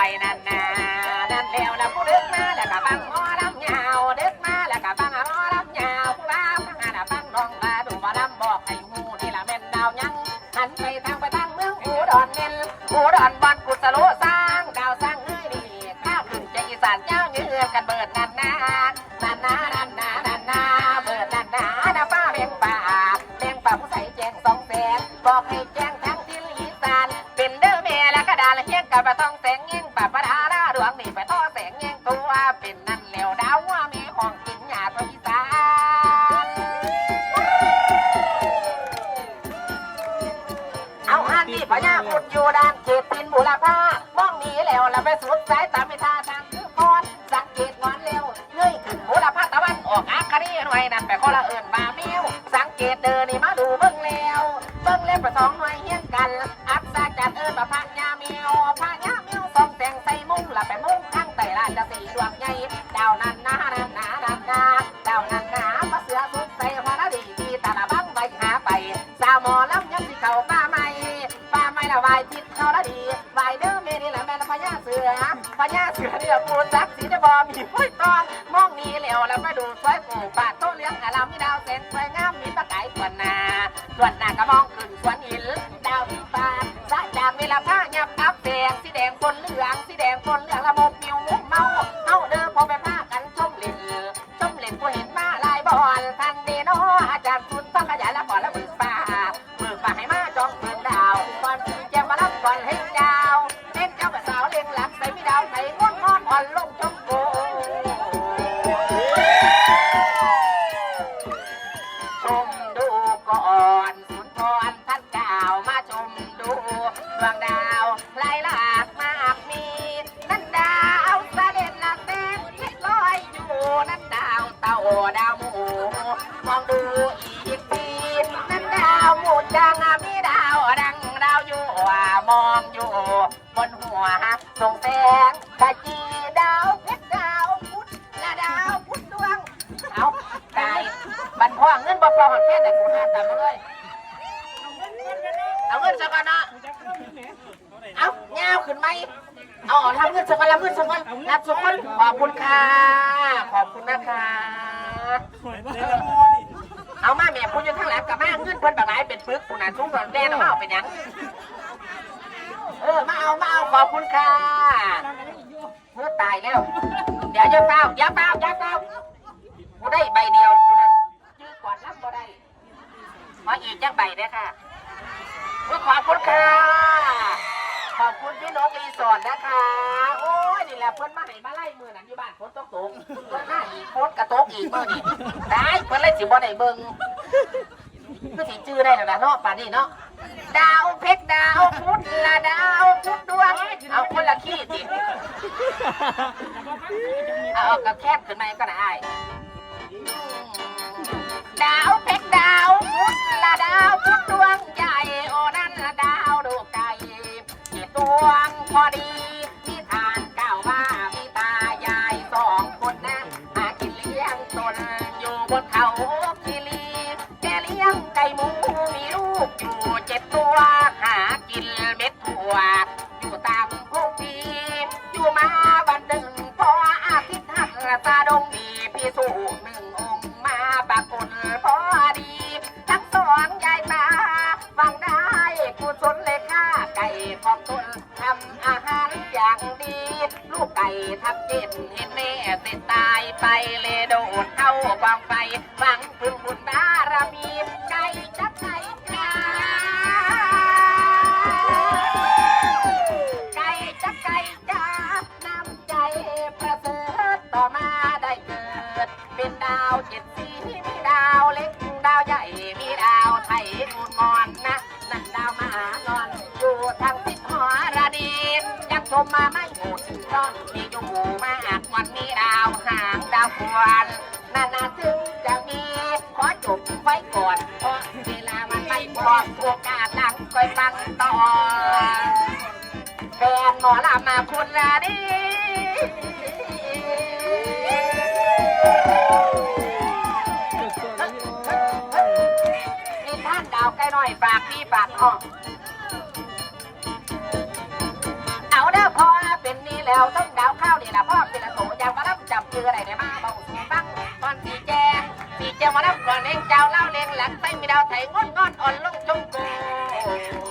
อยนั่นนานั่นแล้วแล้วผู้ดึกมาแล้วก็ฟังหมอลำยาวดึกมาแล้วก็ฟังหมอลำยาวผู้บ่าวฟังหาฟังน้องมาดูมอลำบอกให้หูนี่ละแม่นดาวยังหันไปทางไปทางเมืองอุดรเน้นอุดรบอนกุศโลสร้างดาวสร้างเอ้ยนี่ข้าวขึ้นใจอีสานเจ้าเนื้อกันเบิดนันนานันนานันนานันนาเบิดนันนาดาฟ้าเบียงป่าเบียงป่าผู้ใส่แจงสองแสนบอกให้แจ้งทั้งที่อีสานเป็นเด้อแม่และกระดาและเฮียงกับปะต้องแสงเงี้ยง ปะปะดาลาดวงนี่ไปต่อแสงเงี้ยงตัวเป็นนั่นแล้วดาวว่ามีของกินหยาตัวอีสานเอาอันนี้พญาพุทธอยู่ด้านเขตปินบุรพามองหนีแล้วแล้วไปสุดสายตาไม่ท่าทางคือพรสังเกตงอนเร็วเงยขึ้นบุรพาตะวันออกอาคานีหน่วยนั่นไปคนละเอื่นมาเมียวสังเกตเดินนี่มา อปูจักสีจะบอมีห้ยตอมองนี้แล้วแล้วมาดูสวยปูปาโตเลี้ยงอารามีดาวแสนสวยงามมีตะไคร้ส่วนนาส่วนหน้าก็มองขึ้นสวนหินดาวที่ปานสะจากเวลาผ้ายับอับแดงสีแดงคนเหลืองสีแดงคนเหลืองละมกมิว อีกทีนั่นดาวหมูดังมีดาวดังดาวอยู่ว่ามองอยู่บนหัวส่งแสงกะจีดาวเพชรดาวพุธและดาวพุธดวงเอาตายบันพ่อเงินบ่พอของแค่แต่กูหาตามมาเลยเอาเงินสักก่อนเนาะเอาเงาขึ้นไหมเอาทำเงินสักก่อนรับเงินสักก่อนรับสักก่อนขอบคุณค่ะขอบคุณนะคะ เอามาแม่พูดอยู่ข้างหลังกับมาเงินเพิ่นแบบไหนเป็นปึกผู้นั้นทุกคนแน่นเอามาเอาเป็นหยังเออมาเอามาเอาขอบคุณค่ะเพื่อตายแล้ว เดี๋ยวอย่าเฝ้าอย่าเฝ้าอย่าเฝ้ากูได้ใบเดียวกูนั้นชื่อก่อนรับก็ได้ขออีกจักใบเด้ค่ะขอบคุณค่ะ ขอบคุณพี่นกรีสอร์ทนะคะ โอ้ยนี่แหละเพิ่นมาให้มาไล่มือนั้นอยู่บ้านฝนตกตกเพิ่นมาอี อีกมือนี่ได้เพิ่นเลยสิบ่ได้เบิ่งคือสิจื้อได้แล้วนะเนาะป่านนี้เนาะดาวเพชรดาวพุธละดาวพุธดวงเอาคนละขี้สิเอากระแคบขึ้นมาก็ได้ดาวเพชรดาวพุธละดาวพุธดวงใหญ่โอ้นั่นละดาวดวงใจกี่ดวงพอดี งไก่หมูมีลูกอยู่เจ็ดตัวหากินเม็ดถั่วอยู่ตามพงพีอยู่มาวันหนึ่งพออาทิตย์หักซาดงมีพี่สู่หนึ่งองค์มาปรากฏพอดี ทั้งสองยายตาฟังได้กุศลเลยค่าไก่ของตนทำอาหารอย่างดี ลูกไก่ทับเจ็บเห็นแม่เสร็จตายไปเลยโดดเข้ากองไฟานาถึงจะมีขอจบไว้ก่อนเพราะเวลามันไม่พอโอกาสหลังคอยฟังต่อแฟนหมอลำมาคุณละดีนี่ท่านดาวใกล้หน่อยฝากพี่ฝากน้อง เล่งเจ้าเล่าเล่งหลังไปมีดาวไทยงอนงอนอ่อนลงชมกู